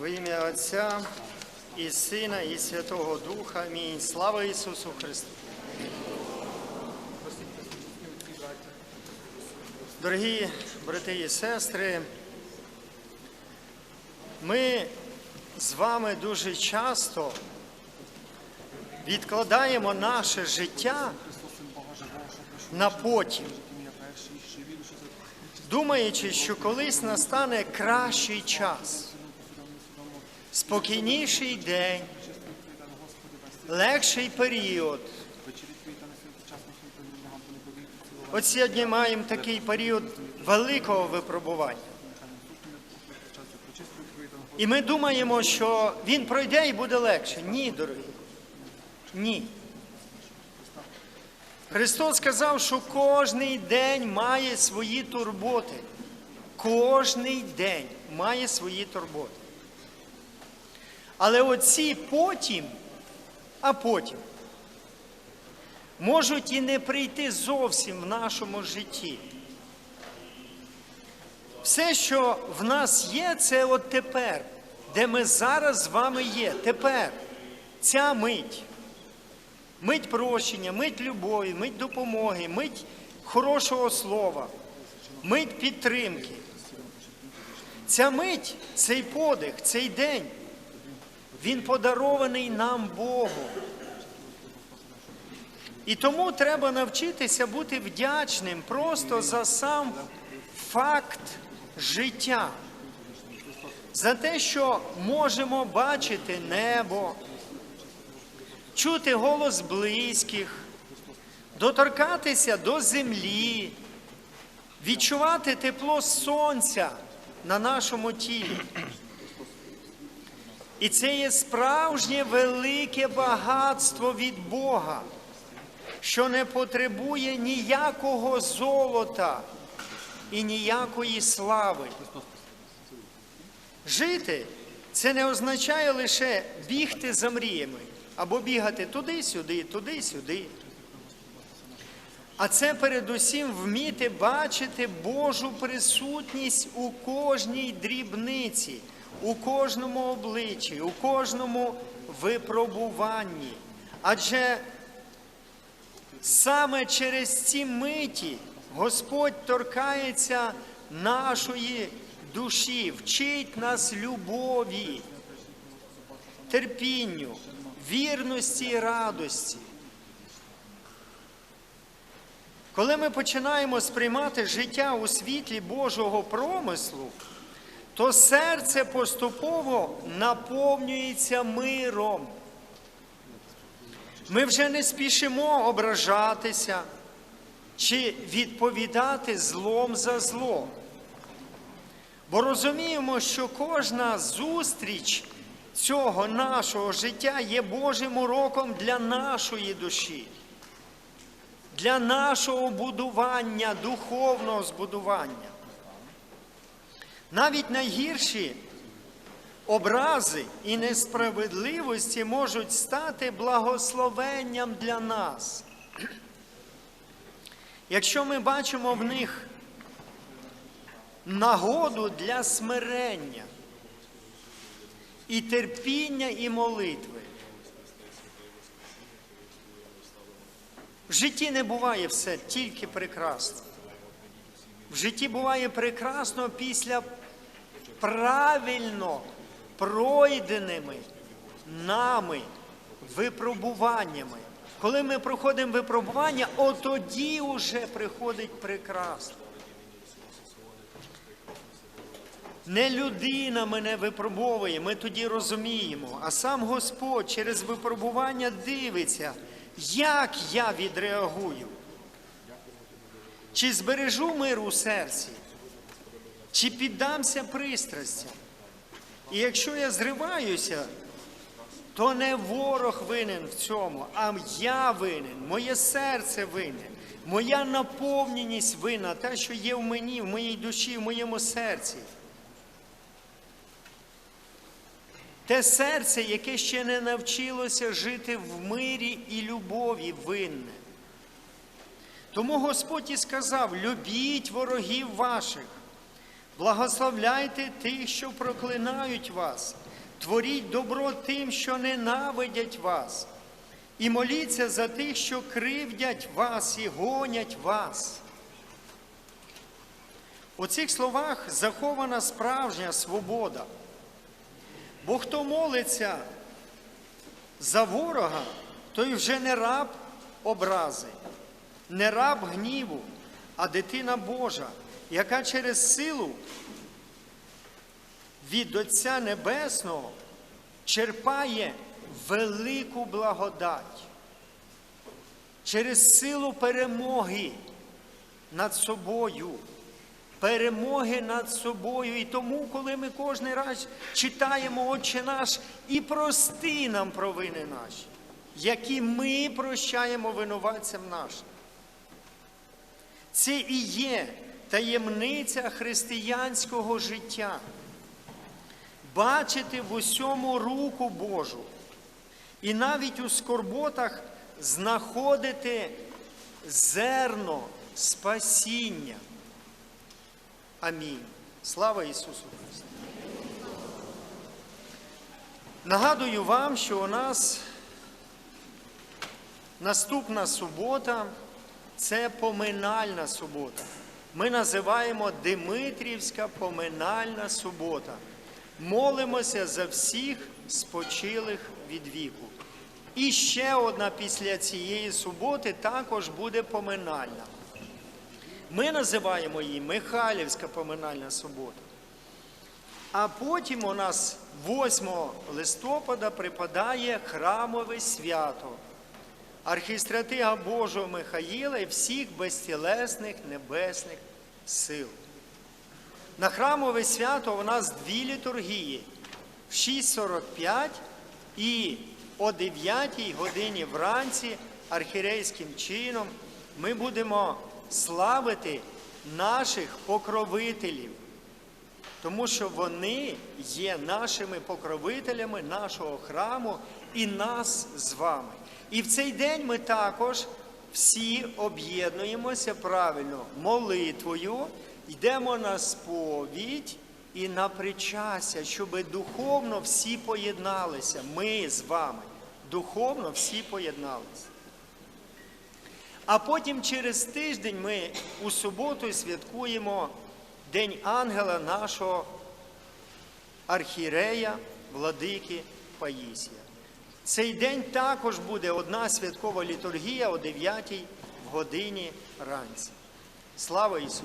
Во ім'я Отця і Сина, і Святого Духа. Амінь. Слава Ісусу Христу. Дорогі брати і сестри, ми з вами дуже часто відкладаємо наше життя на потім, думаючи, що колись настане кращий час, спокійніший день, легший період. От сьогодні маємо такий період великого випробування. І ми думаємо, що він пройде і буде легше. Ні, дорогі. Ні. Христос сказав, що кожний день має свої турботи. Кожний день має свої турботи. Але оці потім, а потім, можуть і не прийти зовсім в нашому житті. Все, що в нас є, це от тепер, де ми зараз з вами є. Тепер ця мить. Мить прощення, мить любові, мить допомоги, мить хорошого слова, мить підтримки. Ця мить, цей подих, цей день, він подарований нам Богом. І тому треба навчитися бути вдячним просто за сам факт життя, за те, що можемо бачити небо, чути голос близьких, доторкатися до землі, відчувати тепло сонця на нашому тілі. І це є справжнє велике багатство від Бога, що не потребує ніякого золота і ніякої слави. Жити це не означає лише бігти за мріями або бігати туди-сюди, туди-сюди. А це передусім вміти бачити Божу присутність у кожній дрібниці, у кожному обличчі, у кожному випробуванні. Адже саме через ці миті Господь торкається нашої душі, вчить нас любові, терпінню, вірності і радості. Коли ми починаємо сприймати життя у світлі Божого промислу, то серце поступово наповнюється миром. Ми вже не спішимо ображатися чи відповідати злом за зло. Бо розуміємо, що кожна зустріч цього нашого життя є Божим уроком для нашої душі, для нашого будування, духовного збудування. Навіть найгірші образи і несправедливості можуть стати благословенням для нас. Якщо ми бачимо в них нагоду для смирення і терпіння і молитви. В житті не буває все тільки прекрасно. В житті буває прекрасно після правильно пройденими нами випробуваннями. Коли ми проходимо випробування, от тоді вже приходить прекрасно. Не людина мене випробовує, ми тоді розуміємо, а сам Господь через випробування дивиться, як я відреагую. Чи збережу мир у серці, чи піддамся пристрастям. І якщо я зриваюся, то не ворог винен в цьому, а я винен, моє серце винен, моя наповненість винна, те, що є в мені, в моїй душі, в моєму серці. Те серце, яке ще не навчилося жити в мирі і любові винне. Тому Господь і сказав: любіть ворогів ваших, благословляйте тих, що проклинають вас, творіть добро тим, що ненавидять вас, і моліться за тих, що кривдять вас і гонять вас. У цих словах захована справжня свобода. Бо хто молиться за ворога, той вже не раб образи, не раб гніву, а дитина Божа, яка через силу від Отця Небесного черпає велику благодать через силу перемоги над собою. Перемоги над собою. І тому, коли ми кожен раз читаємо Отче наш і прости нам провини наші, які ми прощаємо винуватцям нашим. Це і є таємниця християнського життя. Бачити в усьому руку Божу. І навіть у скорботах знаходити зерно спасіння. Амінь. Слава Ісусу Христу. Нагадую вам, що у нас наступна субота це поминальна субота. Ми називаємо Димитрівська поминальна субота. Молимося за всіх спочилих від віку. І ще одна після цієї суботи також буде поминальна. Ми називаємо її Михайлівська поминальна субота. А потім у нас 8 листопада припадає храмове свято архістратига Божого Михаїла і всіх безтілесних небесних сил. На храмове свято у нас дві літургії в 6.45 і о 9 годині вранці архірейським чином ми будемо славити наших покровителів, тому що вони є нашими покровителями нашого храму і нас з вами. І в цей день ми також всі об'єднуємося правильно молитвою, йдемо на сповідь і на причастя, щоб духовно всі поєдналися. Ми з вами. Духовно всі поєдналися. А потім через тиждень ми у суботу святкуємо День ангела нашого архірея, владики Паїсія. Цей день також буде одна святкова літургія о 9 годині ранці. Слава Ісусу!